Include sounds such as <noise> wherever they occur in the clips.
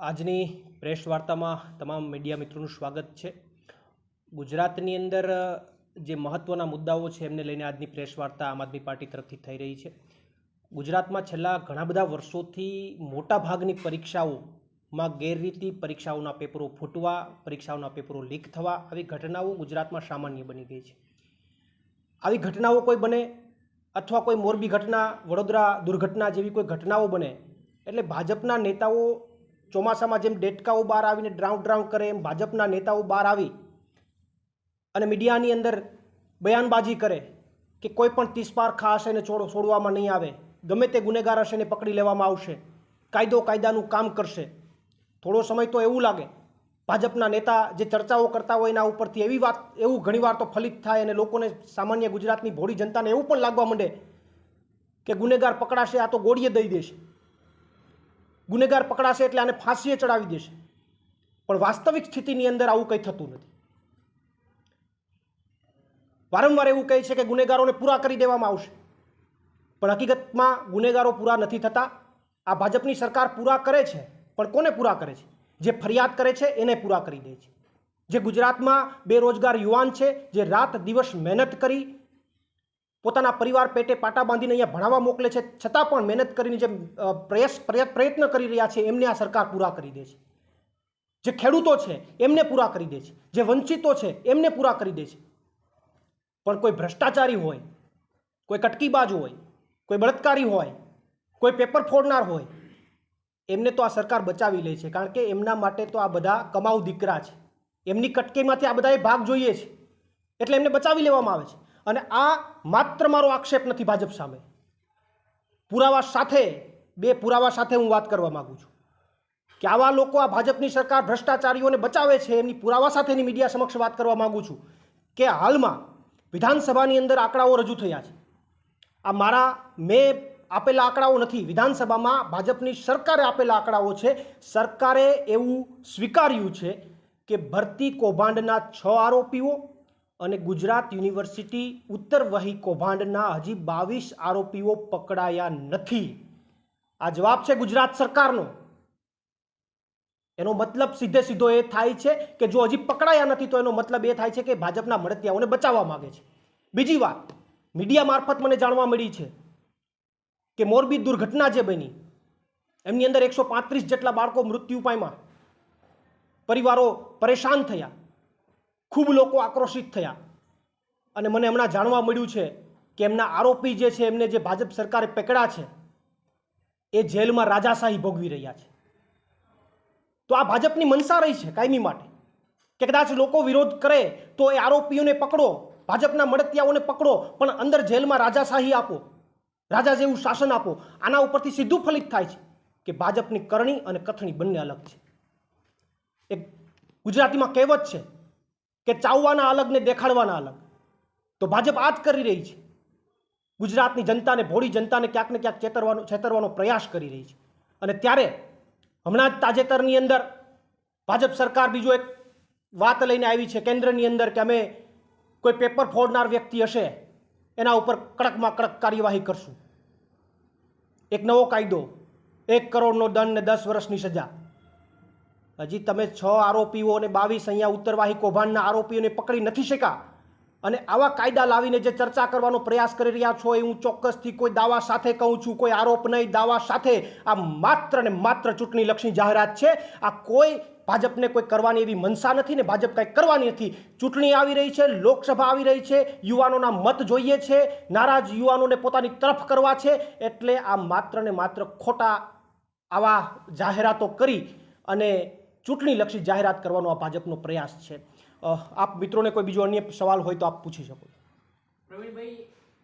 આજની પ્રેસ વાર્તામાં તમામ મીડિયા મિત્રોનું સ્વાગત છે. ગુજરાતની અંદર જે મહત્ત્વના મુદ્દાઓ છે એમને લઈને આજની પ્રેસ વાર્તા આમ આદમી પાર્ટી તરફથી થઈ રહી છે. ગુજરાતમાં છેલ્લા ઘણા બધા વર્ષોથી મોટાભાગની પરીક્ષાઓમાં ગેરરીતિ, પરીક્ષાઓના પેપરો ફૂટવા, પરીક્ષાઓના પેપરો લીક થવા આવી ઘટનાઓ ગુજરાતમાં સામાન્ય બની ગઈ છે. આવી ઘટનાઓ કોઈ બને અથવા કોઈ મોરબી ઘટના, વડોદરા દુર્ઘટના જેવી કોઈ ઘટનાઓ બને, એટલે ભાજપના નેતાઓ ચોમાસામાં જેમ ડેટકાઓ બહાર આવીને ડ્રાઉં ડ્રાઉં કરે એમ ભાજપના નેતાઓ બહાર આવી અને મીડિયાની અંદર બયાનબાજી કરે કે કોઈ પણ તીસપાર ખા હશે ને છોડ, છોડવામાં નહીં આવે. ગમે તે ગુનેગાર હશે ને પકડી લેવામાં આવશે. કાયદો કાયદાનું કામ કરશે. થોડો સમય તો એવું લાગે. ભાજપના નેતા જે ચર્ચાઓ કરતા હોય એના ઉપરથી એવી વાત, એવું ઘણીવાર તો ફલિત થાય અને લોકોને સામાન્ય ગુજરાતની ભોળી જનતાને એવું પણ લાગવા માંડે કે ગુનેગાર પકડાશે, આ તો ગોળીએ દઈ દેશે. ગુનેગાર પકડાશે એટલે આને ફાંસીએ ચડાવી દેશે. પણ વાસ્તવિક સ્થિતિની અંદર આવું કંઈ થતું નથી. વારંવાર એવું કહે છે કે ગુનેગારોને પૂરા કરી દેવામાં આવશે. પણ હકીકતમાં ગુનેગારો પૂરા નથી થતા. આ ભાજપની સરકાર પૂરા કરે છે, પણ કોને પૂરા કરે છે? જે ફરિયાદ કરે છે, એને પૂરા કરી દે છે. જે ગુજરાતમાં બેરોજગાર યુવાન છે, જે રાત દિવસ મહેનત કરી પોતાના પરિવાર પેટે પાટા બાંધીને અહીંયા ભણાવવા મોકલે છે. છતાં પણ મહેનત કરીને જે પ્રયાસ પ્રયત્ન કરી રહ્યા છે, એમને આ સરકાર પૂરા કરી દે છે. જે ખેડૂતો છે, એમને પૂરા કરી દે છે. જે વંચિતો છે, એમને પૂરા કરી દે છે. પણ કોઈ ભ્રષ્ટાચારી હોય, કોઈ કટકીબાજ હોય, કોઈ બળાત્કારી હોય, કોઈ પેપર ફોડનાર હોય, એમને તો આ સરકાર બચાવી લે છે. કારણ કે એમના માટે તો આ બધા કમાઉ દીકરા છે. એમની કટકીમાંથી આ બધાએ ભાગ જોઈએ છે. એટલે એમને બચાવી લેવામાં આવે છે. અને આ માત્ર મારો આક્ષેપ નથી ભાજપ સામે. પુરાવા સાથે, બે પુરાવા સાથે હું વાત કરવા માગું છું. કે આવા લોકો આ ભાજપની સરકાર ભ્રષ્ટાચારીઓને બચાવે છે, એમની પુરાવા સાથેની મીડિયા સમક્ષ વાત કરવા માગું છું. કે હાલમાં વિધાનસભાની અંદર આંકડાઓ રજૂ થયા છે. આ મારા મેં આપેલા આંકડાઓ નથી, વિધાનસભામાં ભાજપની સરકારે આપેલા આંકડાઓ છે. સરકારે એવું સ્વીકાર્યું છે કે ભરતી કૌભાંડના છ આરોપીઓ અને ગુજરાત યુનિવર્સિટી ઉત્તર વહી કૌભાંડના હજી બાવીસ આરોપીઓ પકડાયા નથી. આ જવાબ છે ગુજરાત સરકારનો. એનો મતલબ સીધે સીધો એ થાય છે કે જો હજી પકડાયા નથી તો એનો મતલબ એ થાય છે કે ભાજપના મળતિયાઓને બચાવવા માગે છે. બીજી વાત, મીડિયા મારફત મને જાણવા મળી છે કે મોરબી દુર્ઘટના જે બની, એમની અંદર એકસો પાંત્રીસ જેટલા બાળકો મૃત્યુ પામ્યા. પરિવારો પરેશાન થયા. ખૂબ લોકો આક્રોશિત થયા. અને મને હમણાં જાણવા મળ્યું છે કે એમના આરોપી જે છે, એમને જે ભાજપ સરકારે પકડ્યા છે, એ જેલમાં રાજાશાહી ભોગવી રહ્યા છે. તો આ ભાજપની મનસા રહી છે કાયમી માટે? કે કદાચ લોકો વિરોધ કરે તો એ આરોપીઓને પકડો, ભાજપના મળતિયાઓને પકડો, પણ અંદર જેલમાં રાજાશાહી આપો, રાજા જેવું શાસન આપો, આના ઉપરથી સીધું ફલિત થાય છે કે ભાજપની કરણી અને કથણી બંને અલગ છે. એક ગુજરાતીમાં કહેવત છે કે ચાવવાના અલગ ને દેખાડવાના અલગ. તો ભાજપ આ જ કરી રહી છે. ગુજરાતની જનતાને, ભોળી જનતાને ક્યાંક ને ક્યાંક ચેતરવાનો છેતરવાનો પ્રયાસ કરી રહી છે. અને ત્યારે હમણાં જ તાજેતરની અંદર ભાજપ સરકાર બીજો એક વાત લઈને આવી છે, કેન્દ્રની અંદર કે અમે કોઈ પેપર ફોડનાર વ્યક્તિ હશે, એના ઉપર કડકમાં કડક કાર્યવાહી કરશું. એક નવો કાયદો, એક કરોડનો દંડ ને દસ વર્ષની સજા. હજી તમે છ આરોપીઓ અને બાવીસ અહીંયા ઉત્તરવાહી કૌભાંડના આરોપીઓને પકડી નથી શક્યા. અને આવા કાયદા લાવીને જે ચર્ચા કરવાનો પ્રયાસ કરી રહ્યા છો એ હું ચોક્કસથી કોઈ દાવા સાથે કહું છું, કોઈ આરોપ નહીં, દાવા સાથે. આ માત્ર ને માત્ર ચૂંટણીલક્ષી જાહેરાત છે. આ કોઈ ભાજપને કોઈ કરવાની એવી મનસા નથી ને ભાજપ કાંઈ કરવાની નથી. ચૂંટણી આવી રહી છે, લોકસભા આવી રહી છે, યુવાનોના મત જોઈએ છે, નારાજ યુવાનોને પોતાની તરફ કરવા છે, એટલે આ માત્ર ને માત્ર ખોટા આવા જાહેરાતો કરી અને ચૂંટણીલક્ષી જાહેરાત કરવાનો આ ભાજપનો પ્રયાસ છે. આપ મિત્રોને કોઈ બીજો અન્ય સવાલ હોય તો આપ પૂછી શકો પ્રવીણભાઈ,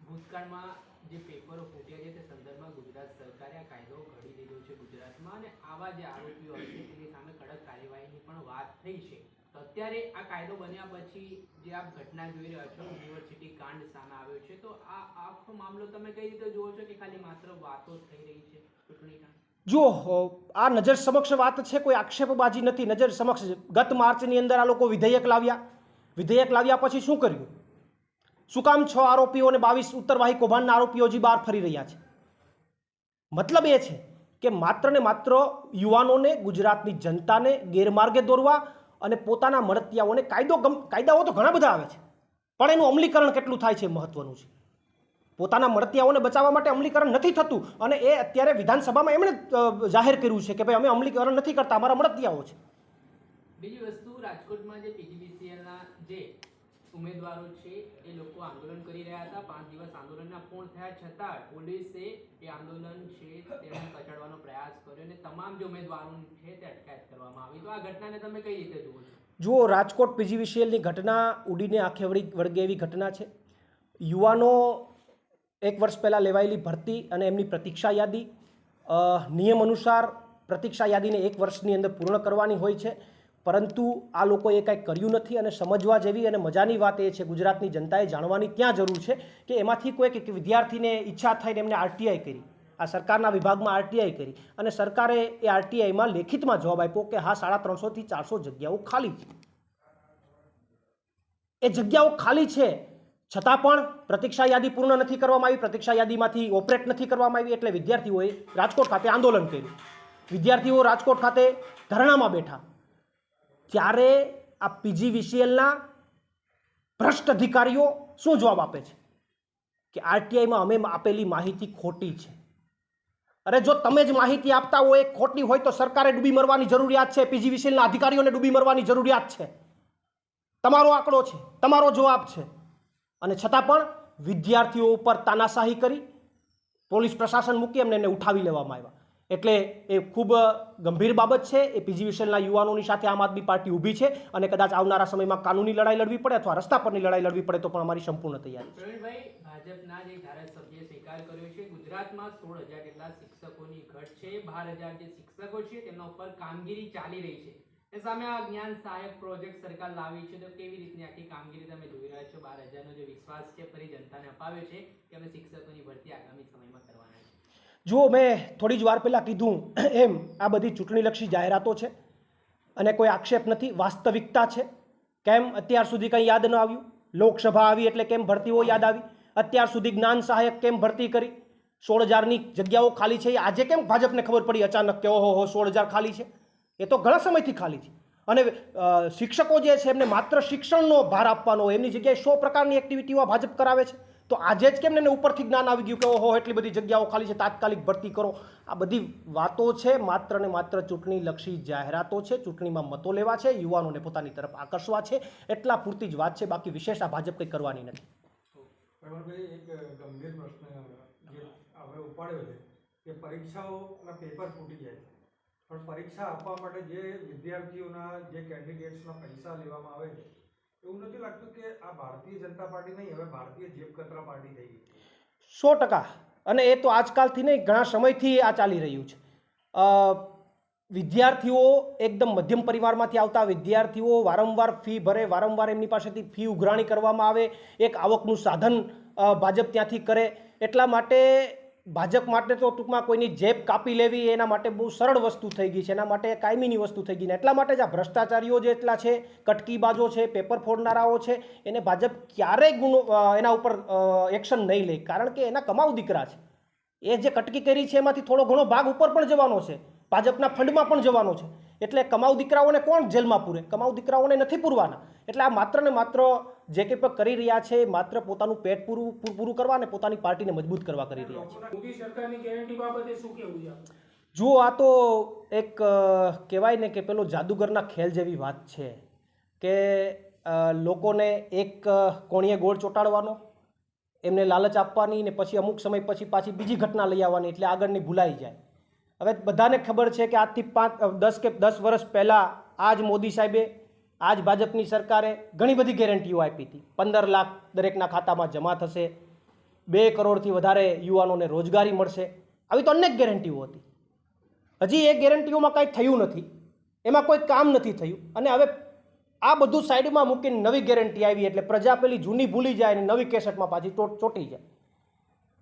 ભૂતકાળમાં જે પેપરો ફૂટ્યા છે તે સંદર્ભમાં ગુજરાત સરકારે આ કાયદો ઘડી દીધો છે ગુજરાતમાં અને આવા જે આરોપીઓ હશે તેની સામે કડક કાર્યવાહીની પણ વાત થઈ છે. તો અત્યારે આ કાયદો બન્યા પછી જે આપ ઘટના જોઈ રહ્યા છો, યુનિવર્સિટી કાંડ સામે આવ્યો છે, તો આ આખો મામલો તમે કઈ રીતે જુઓ છો કે ખાલી માત્ર વાતો થઈ રહી છે ચૂંટણી કાંડ? જો આ નજર સમક્ષ વાત છે, કોઈ આક્ષેપબાજી નથી. નજર સમક્ષ ગત માર્ચની અંદર આ લોકો વિધેયક લાવ્યા. વિધેયક લાવ્યા પછી શું કર્યું? શું કામ છ આરોપીઓને બાવીસ ઉત્તરવાહી કૌભાંડના આરોપીઓ હજી બહાર ફરી રહ્યા છે? મતલબ એ છે કે માત્ર ને માત્ર યુવાનોને, ગુજરાતની જનતાને ગેરમાર્ગે દોરવા અને પોતાના મળતિયાઓને કાયદો કાયદાઓ તો ઘણા બધા આવે છે. પણ એનું અમલીકરણ કેટલું થાય છે મહત્વનું છે. પોતાના મળતિયાઓને બચાવવા માટે અમલીકરણ નથી થતું. અને એ અત્યારે વિધાનસભામાં એમણે જાહેર કર્યું છે કે ભાઈ અમે અમલીકરણ નથી કરતા અમારા મળતિયાઓ છે. બીજી વસ્તુ રાજકોટમાં જે પીજીવીસીએલના જે ઉમેદવારો છે એ લોકો આંદોલન કરી રહ્યા હતા. પાંચ દિવસ આંદોલનના પૂર્ણ થયા છતાં પોલીસે એ આંદોલન છે તેને કચડવાનો પ્રયાસ કર્યો અને તમામ જે ઉમેદવારો છે તે અટકાયત કરવામાં આવી. તો આ ઘટનાને તમે કઈ રીતે જુઓ છો? જુઓ રાજકોટ પીજીવીસીએલની ઘટના ઉડીને આંખે વળી વળગે એવી ઘટના છે. યુવાનો એક વર્ષ પહેલાં લેવાયેલી ભરતી અને એમની પ્રતીક્ષા યાદી નિયમ અનુસાર પ્રતીક્ષા યાદીને એક વર્ષની અંદર પૂર્ણ કરવાની હોય છે. પરંતુ આ લોકોએ કાંઈ કર્યું નથી અને સમજવા જેવી અને મજાની વાત એ છે ગુજરાતની જનતાએ જાણવાની ત્યાં જરૂર છે કે એમાંથી કોઈક એક વિદ્યાર્થીને ઈચ્છા થઈને એમને આરટીઆઈ કરી. આ સરકારના વિભાગમાં આરટીઆઈ કરી અને સરકારે એ આરટીઆઈમાં લેખિતમાં જવાબ આપ્યો કે હા, સાડા ત્રણસોથી ચારસો જગ્યાઓ ખાલી છે. એ જગ્યાઓ ખાલી છે છતાં પણ પ્રતીક્ષા યાદી પૂર્ણ નથી કરવામાં આવી, પ્રતીક્ષા યાદીમાંથી ઓપરેટ નથી કરવામાં આવી એટલે વિદ્યાર્થીઓએ રાજકોટ ખાતે આંદોલન કર્યું. વિદ્યાર્થીઓ રાજકોટ ખાતે ધરણામાં બેઠા. ત્યારે આ પીજીવીસીએલના ભ્રષ્ટ અધિકારીઓ શું જવાબ આપે છે? કે આરટીઆઈમાં અમે આપેલી માહિતી ખોટી છે. અરે જો તમે જ માહિતી આપતા હોય, ખોટી હોય તો સરકારે ડૂબી મરવાની જરૂરિયાત છે, પીજીવીસીએલના અધિકારીઓને ડૂબી મરવાની જરૂરિયાત છે. તમારો આંકડો છે, તમારો જવાબ છે. અને છતાં પણ વિદ્યાર્થીઓ ઉપર તાનાશાહી કરી, પોલીસ પ્રશાસન મૂકી એમને એને ઉઠાવી લેવામાં આવ્યા. એટલે એ ખૂબ ગંભીર બાબત છે. એ પીજીવીસીએલના યુવાનોની સાથે આમ આદમી પાર્ટી ઊભી છે અને કદાચ આવનારા સમયમાં કાનૂની લડાઈ લડવી પડે અથવા રસ્તા પરની લડાઈ લડવી પડે તો પણ અમારી સંપૂર્ણ તૈયારી છે. ભાજપના જે ધારાસભ્યએ સ્વીકાર કર્યો છે, ગુજરાતમાં સોળ હજાર જેટલા શિક્ષકોની ઘટ છે. બાર હજાર જે શિક્ષકો છે, તેમના ઉપર કામગીરી ચાલી રહી છે. એ સામે આ જ્ઞાન સહાયક પ્રોજેક્ટ સરકાર લાવી છે, તો કેવી રીતની આખી કામગીરી તમે જોઈ રહ્યા છો? બાર હજારનો જે વિશ્વાસ છે, ફરી જનતાને અપાવ્યો છે કે અમે શિક્ષકોની ભરતી આગામી સમયમાં કરવાના છે. જુઓ, મેં થોડી જ વાર પહેલાં કીધું <clears throat> એમ, આ બધી ચૂંટણીલક્ષી જાહેરાતો છે અને કોઈ આક્ષેપ નથી, વાસ્તવિકતા છે. કેમ? અત્યાર સુધી કંઈ યાદ ન આવ્યું? લોકસભા આવી એટલે કેમ ભરતીઓ યાદ આવી? અત્યાર સુધી જ્ઞાન સહાયક કેમ ભરતી કરી? સોળ હજારની જગ્યાઓ ખાલી છે. આજે કેમ ભાજપને ખબર પડી? અચાનક કે ઓહો હો, સોળ હજાર ખાલી છે. એ તો ઘણા સમયથી ખાલી છે. અને શિક્ષકો જે છે એમને માત્ર શિક્ષણનો ભાર આપવાનો હોય, એમની જગ્યાએ સો પ્રકારની એક્ટિવિટીઓ ભાજપ કરાવે છે. તો આજે જ કેમ એને ઉપરથી જ્ઞાન આવી ગયું કે ઓહો, એટલી બધી જગ્યાઓ ખાલી છે, તાત્કાલિક ભરતી કરો. આ બધી વાતો છે, માત્ર ને માત્ર ચૂંટણીલક્ષી જાહેરાતો છે, ચૂંટણીમાં મતો લેવા છે, યુવાનોને પોતાની તરફ આકર્ષવા છે. એટલા પૂરતી જ વાત છે, બાકી વિશેષ આ ભાજપ કંઈ કરવાની નથી. પરીક્ષાઓના પેપર ફૂટી જાય પણ પરીક્ષા આપવા માટે જે વિદ્યાર્થીઓના જે કેન્ડિડેટ્સના પૈસા લેવામાં આવે છે, એવું નથી લાગતું કે આ ભારતીય જનતા પાર્ટી નહીં, હવે ભારતીય જેબકતરા પાર્ટી થઈ ગઈ સો ટકા. અને એ તો આજકાલથી નહીં, ઘણા સમયથી આ ચાલી રહ્યું છે. વિદ્યાર્થીઓ એકદમ મધ્યમ પરિવારમાંથી આવતા, વિદ્યાર્થીઓ વારંવાર ફી ભરે, વારંવાર એમની પાસેથી ફી ઉઘરાણી કરવામાં આવે, એક આવકનું સાધન ભાજપ ત્યાંથી કરે. એટલા માટે ભાજપ માટે તો ટૂંકમાં કોઈની જેબ કાપી લેવી એના માટે બહુ સરળ વસ્તુ થઈ ગઈ છે. એના માટે કાયમીની વસ્તુ થઈ ગઈ ને એટલા માટે જ આ ભ્રષ્ટાચારીઓ જે એટલા છે, કટકીબાજો છે, પેપર ફોડનારાઓ છે, એને ભાજપ ક્યારેય ગુનો એના ઉપર એક્શન નહીં લે. કારણ કે એના કમાઉ દીકરા છે. એ જે કટકી કરી છે, એમાંથી થોડો ઘણો ભાગ ઉપર પણ જવાનો છે. ભાજપના ફંડમાં પણ જવાનો છે. એટલે કમાઉ દીકરાઓને કોણ જેલમાં પૂરે? કમાઉ દીકરાઓને નથી પૂરવાના. એટલે આ માત્ર ને માત્ર જે કંઈ પણ કરી રહ્યા છે એ માત્ર પોતાનું પેટ પૂરું પૂરું કરવા અને પોતાની પાર્ટીને મજબૂત કરવા કરી રહ્યા છે. મોદી સરકારની ગેરંટી બાબતે શું કહેવું છે જુઓ આ તો એક કહેવાય ને કે પેલો જાદુગરના ખેલ જેવી વાત છે કે લોકોને એક કોણીએ ગોળ ચોંટાડવાનો એમને લાલચ આપવાની ને પછી અમુક સમય પછી પાછી બીજી ઘટના લઈ આવવાની એટલે આગળની ભૂલાઈ જાય. હવે બધાને ખબર છે કે આજથી પાંચ દસ કે દસ વર્ષ પહેલાં આજ મોદી સાહેબે, આજ ભાજપની સરકારે ઘણી બધી ગેરંટીઓ આપી હતી. પંદર લાખ દરેકના ખાતામાં જમા થશે, બે કરોડથી વધારે યુવાનોને રોજગારી મળશે. આવી તો અનેક ગેરંટીઓ હતી. હજી એ ગેરંટીઓમાં કાંઈ થયું નથી. એમાં કોઈ કામ નથી થયું. અને હવે આ બધું સાઈડમાં મૂકીને નવી ગેરંટી આવી એટલે પ્રજા પેલી જૂની ભૂલી જાય અને નવી કેસેટમાં પાછી ચોટ જાય.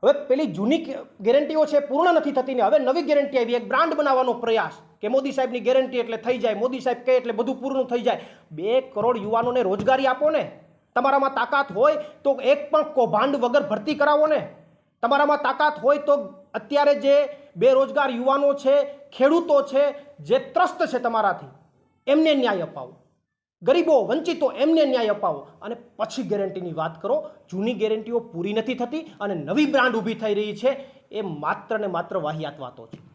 હવે પેલી જૂની ગેરંટીઓ છે પૂર્ણ નથી થતી ને હવે નવી ગેરંટી આવી. એક બ્રાન્ડ બનાવવાનો પ્રયાસ કે મોદી સાહેબની ગેરંટી એટલે થઈ જાય, મોદી સાહેબ કહે એટલે બધું પૂર્ણ થઈ જાય. બે કરોડ યુવાનોને રોજગારી આપો ને. તમારામાં તાકાત હોય તો એક પણ કૌભાંડ વગર ભરતી કરાવો ને. તમારામાં તાકાત હોય તો અત્યારે જે બેરોજગાર યુવાનો છે, ખેડૂતો છે, જે ત્રસ્ત છે તમારાથી, એમને ન્યાય અપાવો. ગરીબો વંચિતો એમને ન્યાય અપાવો. અને પછી ગેરંટીની વાત કરો, જૂની ગેરંટીઓ પૂરી નથી થતી અને નવી બ્રાન્ડ ઊભી થઈ રહી છે, એ માત્ર ને માત્ર વાહિયાત વાતો છે.